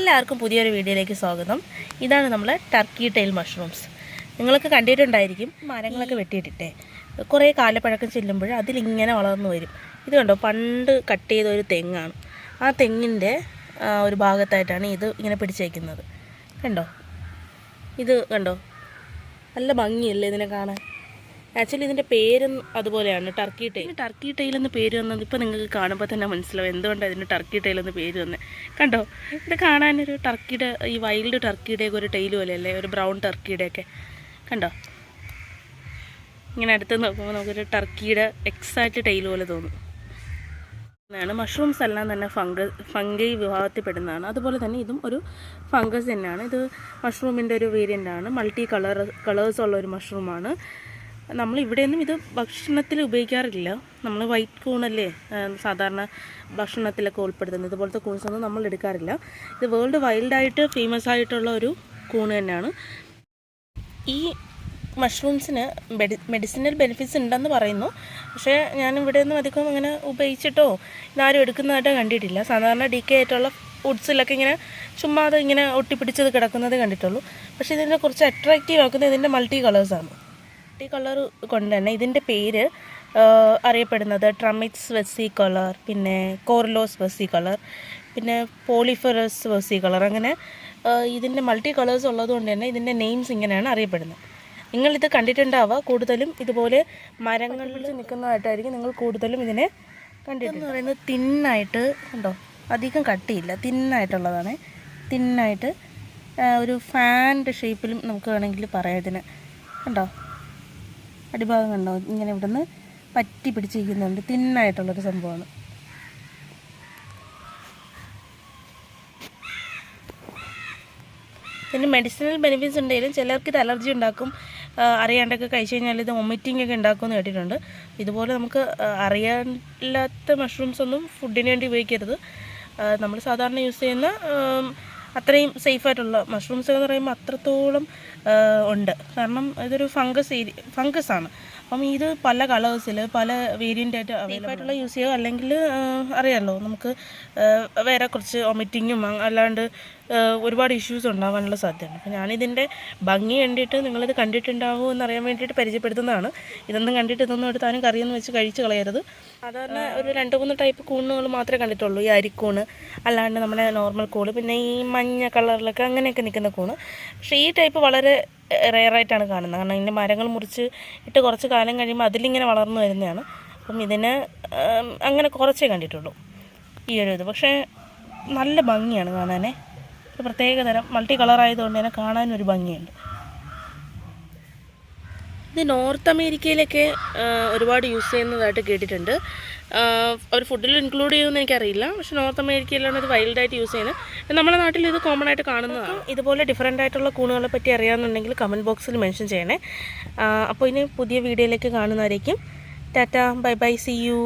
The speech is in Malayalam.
എല്ലാവർക്കും പുതിയൊരു വീഡിയോയിലേക്ക് സ്വാഗതം. ഇതാണ് നമ്മൾ ടർക്കി ടൈൽ മഷ്റൂംസ് നിങ്ങളൊക്കെ കണ്ടിട്ടുണ്ടായിരിക്കും മരങ്ങളൊക്കെ വെട്ടിയിട്ടിട്ടേ. കുറേ കാലപ്പഴക്കം ചെല്ലുമ്പോൾ അതിലിങ്ങനെ വളർന്നു വരും. ഇത് കണ്ടോ? പണ്ട് കട്ട് ചെയ്ത ഒരു തെങ്ങാണ്. ആ തെങ്ങിന്റെ ഒരു ഭാഗത്തായിട്ടാണ് ഇത് ഇങ്ങനെ പിടിച്ചേക്കുന്നത്. കണ്ടോ? ഇത് കണ്ടോ? നല്ല ഭംഗിയല്ലേ ഇതിനെ കാണാൻ? ആക്ച്വലി ഇതിന്റെ പേരും അതുപോലെയാണ് ടർക്കി ടൈൽ ടർക്കി ടൈൽ എന്ന് പേര് വന്നത് ഇപ്പോൾ നിങ്ങൾക്ക് കാണുമ്പോൾ തന്നെ മനസ്സിലാവും എന്തുകൊണ്ടാണ് ഇതിന് ടർക്കി ടൈൽ എന്ന് പേര് വന്നത് കണ്ടോ? ഇത് കാണാനൊരു ടർക്കിയുടെ ഈ വൈൽഡ് ടർക്കിയുടെ ഒക്കെ ഒരു ടൈൽ പോലെയല്ലേ ഒരു ബ്രൗൺ ടർക്കിയുടെയൊക്കെ കണ്ടോ? ഇങ്ങനെ അടുത്ത് നോക്കുമ്പോൾ നമുക്കൊരു ടർക്കിയുടെ എക്സാക്റ്റ് ടൈൽ പോലെ തോന്നും. ാണ് മഷ്റൂംസ് എല്ലാം തന്നെ ഫംഗസ് ഫംഗൈ വിഭാഗത്തിൽപ്പെടുന്നതാണ്. അതുപോലെ തന്നെ ഇതും ഒരു ഫംഗസ് തന്നെയാണ്. ഇത് മഷ്റൂമിന്റെ ഒരു വേരിയന്റ് ആണ്. മൾട്ടി കളർ കളേഴ്സ് ഉള്ള ഒരു മഷ്റൂമാണ് നമ്മൾ ഇവിടെയൊന്നും ഇത് ഭക്ഷണത്തിൽ ഉപയോഗിക്കാറില്ല. നമ്മൾ വൈറ്റ് കൂണല്ലേ സാധാരണ ഭക്ഷണത്തിലൊക്കെ ഉൾപ്പെടുത്തുന്നത്. ഇതുപോലത്തെ കൂൺസ് ഒന്നും നമ്മൾ എടുക്കാറില്ല. ഇത് വേൾഡ് വൈൽഡായിട്ട് ഫേമസ് ആയിട്ടുള്ള ഒരു കൂണ് തന്നെയാണ്. ഈ മഷ്റൂംസിന് മെഡി മെഡിസിനൽ ബെനിഫിറ്റ്സ് ഉണ്ടെന്ന് പറയുന്നു. പക്ഷേ ഞാൻ ഇവിടെ ഒന്നും അധികം അങ്ങനെ ഉപയോഗിച്ചിട്ടോ ഇതാരും എടുക്കുന്നതായിട്ടോ കണ്ടിട്ടില്ല. സാധാരണ ഡി കെ ആയിട്ടുള്ള ഫുഡ്സിലൊക്കെ ഇങ്ങനെ ചുമ്മാ അത് ഇങ്ങനെ ഒട്ടിപ്പിടിച്ചത് കിടക്കുന്നത് കണ്ടിട്ടുള്ളൂ. പക്ഷേ ഇതിനെ കുറച്ച് അട്രാക്റ്റീവ് ആക്കുന്നത് ഇതിന്റെ മൾട്ടി കളേഴ്സാണ് മൾട്ടി കളർ കൊണ്ട് തന്നെ ഇതിന്റെ പേര് അറിയപ്പെടുന്നത് ട്രമിക്സ് വെസി കളർ പിന്നെ കോർലോസ് വെസി കളർ പിന്നെ പോളിഫറസ് വെസി കളർ അങ്ങനെ ഇതിന്റെ മൾട്ടി കളേഴ്സ് ഉള്ളതുകൊണ്ട് തന്നെ ഇതിന്റെ നെയിംസ് ഇങ്ങനെയാണ് അറിയപ്പെടുന്നത്. നിങ്ങളിത് കണ്ടിട്ടുണ്ടാവുക. കൂടുതലും ഇതുപോലെ മരങ്ങളിൽ നിൽക്കുന്നതായിട്ടായിരിക്കും നിങ്ങൾ കൂടുതലും ഇതിനെ കണ്ടിട്ടെന്ന് പറയുന്നത് തിന്നായിട്ട് ഉണ്ടോ അധികം കട്ടിയില്ല. തിന്നായിട്ടുള്ളതാണ്. തിന്നായിട്ട് ഒരു ഫാന്റെ ഷേപ്പിലും നമുക്ക് വേണമെങ്കിൽ പറയാം ഇതിന്. കണ്ടോ? അടിഭാഗം കണ്ടോ ഇങ്ങനെ ഇവിടുന്ന് പറ്റി പിടിച്ചിരിക്കുന്നുണ്ട്. തിന്നായിട്ടുള്ളൊരു സംഭവമാണ്. പിന്നെ മെഡിസിനൽ ബെനിഫിറ്റ്സ് ഉണ്ടെങ്കിലും ചിലർക്ക് ഇത് അലർജി ഉണ്ടാക്കും. അറിയാണ്ടൊക്കെ കഴിച്ചു കഴിഞ്ഞാൽ ഇത് വൊമിറ്റിംഗ് ഒക്കെ ഉണ്ടാക്കുമെന്ന് കേട്ടിട്ടുണ്ട്. ഇതുപോലെ നമുക്ക് അറിയാനില്ലാത്ത മഷ്റൂംസ് ഒന്നും ഫുഡിന് വേണ്ടി ഉപയോഗിക്കരുത്. നമ്മൾ സാധാരണ യൂസ് ചെയ്യുന്ന അത്രയും സേഫായിട്ടുള്ള മഷ്റൂംസ് എന്ന് പറയുമ്പോൾ അത്രത്തോളം ഉണ്ട്. കാരണം ഇതൊരു ഫംഗസ് ഏരി ഫംഗസ് ആണ്. അപ്പം ഇത് പല കളേഴ്സിൽ പല വേരിയന്റ് ആയിട്ട് അവൈലബിൾ ആയിട്ടുള്ള യൂസ് ചെയ്യുക അല്ലെങ്കിൽ അറിയാമല്ലോ നമുക്ക് വേറെ കുറച്ച് ഒമിറ്റിങ്ങും അല്ലാണ്ട് ഒരുപാട് ഇഷ്യൂസ് ഉണ്ടാകാനുള്ള സാധ്യതയുണ്ട് അപ്പോൾ ഞാനിതിന്റെ ഭംഗി കണ്ടിട്ട് നിങ്ങളിത് കണ്ടിട്ടുണ്ടാവുമോ എന്നറിയാൻ വേണ്ടിയിട്ട് പരിചയപ്പെടുത്തുന്നതാണ്. ഇതൊന്നും കണ്ടിട്ട് ഇതൊന്നും എടുത്താലും കറിയൊന്നും വെച്ച് കഴിച്ച് കളയരുത്. സാധാരണ ഒരു രണ്ട് മൂന്ന് ടൈപ്പ് കൂണുകൾ മാത്രമേ കണ്ടിട്ടുള്ളൂ. ഈ അരിക്കൂണ് അല്ലാണ്ട് നമ്മുടെ നോർമൽ കൂണ് പിന്നെ ഈ മഞ്ഞ കളറിലൊക്കെ അങ്ങനെയൊക്കെ നിൽക്കുന്ന കൂണ്. പക്ഷേ ഈ ടൈപ്പ് വളരെ റെയറായിട്ടാണ് കാണുന്നത്. കാരണം ഇതിന്റെ മരങ്ങൾ മുറിച്ച് ഇട്ട് കുറച്ച് കാലം കഴിയുമ്പോൾ അതിലിങ്ങനെ വളർന്നു വരുന്നതാണ്. അപ്പം ഇതിന് അങ്ങനെ കുറച്ചേ കണ്ടിട്ടുള്ളൂ. ഈ ഒരു ഇത്. പക്ഷേ നല്ല ഭംഗിയാണ് കാണാനേ. ഒരു പ്രത്യേക തരം മൾട്ടി കളർ ആയതുകൊണ്ട് തന്നെ കാണാനൊരു ഭംഗിയുണ്ട്. ഇത് നോർത്ത് അമേരിക്കയിലൊക്കെ ഒരുപാട് യൂസ് ചെയ്യുന്നതായിട്ട് കേട്ടിട്ടുണ്ട്. ഒരു ഫുഡിൽ ഇൻക്ലൂഡ് ചെയ്യുമെന്ന് എനിക്കറിയില്ല. പക്ഷെ നോർത്ത് അമേരിക്കയിലാണ് ഇത് വൈൽഡായിട്ട് യൂസ് ചെയ്യുന്നത്. നമ്മുടെ നാട്ടിൽ ഇത് കോമൺ ആയിട്ട് കാണുന്നതാണ്. ഇതുപോലെ ഡിഫറെന്റ് ആയിട്ടുള്ള കൂണുകളെ പറ്റി അറിയാമെന്നുണ്ടെങ്കിൽ കമന്റ് ബോക്സിൽ മെൻഷൻ ചെയ്യണേ. അപ്പോൾ ഇനി പുതിയ വീഡിയോയിലേക്ക് കാണുന്നതായിരിക്കും tata bye bye see you